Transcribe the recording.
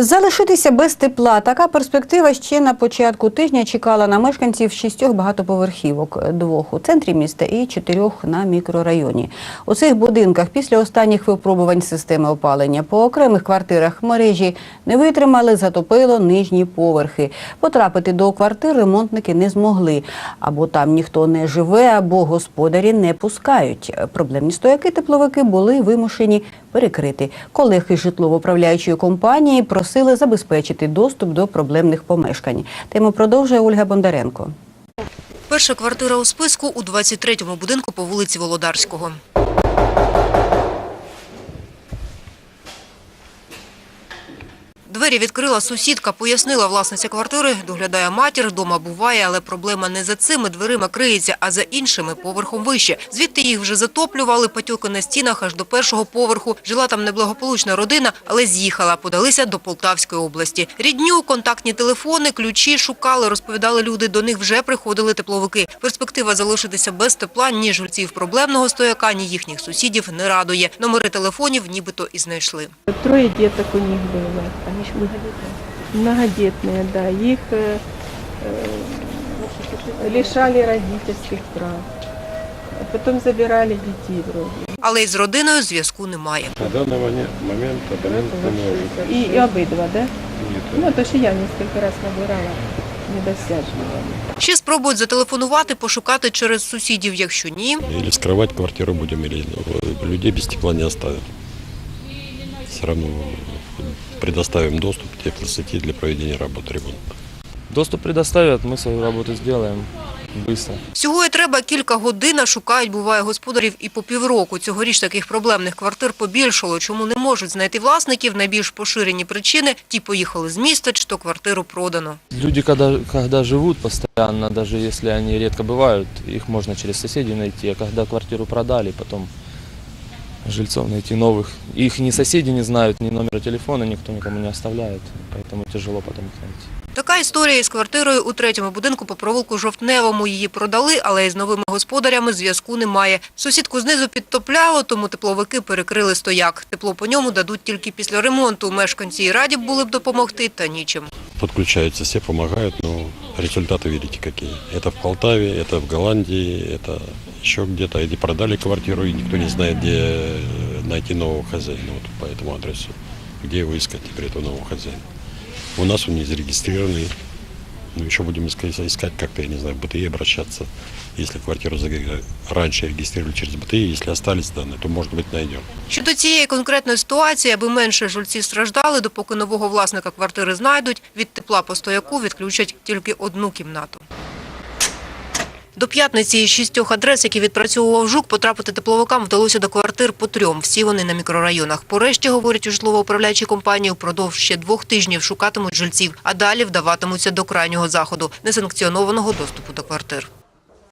Залишитися без тепла. Така перспектива ще на початку тижня чекала на мешканців шістьох багатоповерхівок, двох у центрі міста і чотирьох на мікрорайоні. У цих будинках після останніх випробувань системи опалення по окремих квартирах мережі не витримали, затопило нижні поверхи. Потрапити до квартир ремонтники не змогли. Або там ніхто не живе, або господарі не пускають. Проблемні стояки тепловики були вимушені перекрити. Колеги житлово-управляючої компанії просили забезпечити доступ до проблемних помешкань. Тему продовжує Ольга Бондаренко. Перша квартира у списку у 23-му будинку по вулиці Володарського. Двері відкрила сусідка, пояснила власниця квартири, доглядає матір, дома буває, але проблема не за цими дверима криється, а за іншими поверхом вище. Звідти їх вже затоплювали, патьоки на стінах аж до першого поверху. Жила там неблагополучна родина, але з'їхала, подалися до Полтавської області. Рідню, контактні телефони, ключі шукали, розповідали люди, до них вже приходили тепловики. Перспектива залишитися без тепла ні жильців проблемного стояка, ні їхніх сусідів не радує. Номери телефонів нібито і знайшли. Трое деток у них было Они еще многодетные? Многодетные, да. Их э, э, лишали родительских прав. А Потом забирали детей вроде. Але із родиною зв'язку немає. На данный моне- момент абонент не может. И, и обидва, да? Нет. Ну, то, что я несколько раз набирала, недосяжно. Ще спробують зателефонувати, пошукати через сусідів. Якщо ні, Или скрывать квартиру будем, или ну, людей без тепла не оставим. Все равно предоставим доступ к теплосети для проведения работы ремонта. Доступ предоставят, мы свою работу сделаем быстро. всього і треба кілька годин, а шукають, буває, господарів і по півроку. Цьогоріч таких проблемних квартир побільшало. Чому не можуть знайти власників? Найбільш поширені причини – ті поїхали з міста, чи то квартиру продано. Люди, когда, когда живут постоянно, даже если они редко бывают, их можно через соседей найти. А когда квартиру продали, потом жильцов найти новых. Их ни соседи не знают, ни номера телефона никто никому не оставляет, поэтому тяжело потом их найти. Така історія із квартирою у третьому будинку по провулку Жовтневому. Її продали, але із новими господарями зв'язку немає. Сусідку знизу підтопляло, тому тепловики перекрили стояк. Тепло по ньому дадуть тільки після ремонту. Мешканці і раді були б допомогти, та нічим. Подключаются, все помогают, но результаты видите какие. Это в Полтаве, это в Голландии, это еще где-то. Или продали квартиру, и никто не знает, где найти нового хозяина вот по этому адресу. Где его искать теперь, этого нового хозяина. У нас он не зарегистрированный. Ну, еще будем искать, искать как-то, я не знаю, в БТИ обращаться. Если квартиру раньше регистрировали через БТИ, если остались данные, то, может быть, найдем. Щодо цієї конкретної ситуації, аби менше жильці страждали, допоки нового власника квартири знайдуть, від тепла постояку відключать тільки одну кімнату. До п'ятниці із шістьох адрес, які відпрацьовував ЖУК, потрапити тепловикам вдалося до квартир по трьом. Всі вони на мікрорайонах. Порешті, говорять у житлово-управляючій компанії, впродовж ще двох тижнів шукатимуть жильців, а далі вдаватимуться до крайнього заходу – несанкціонованого доступу до квартир.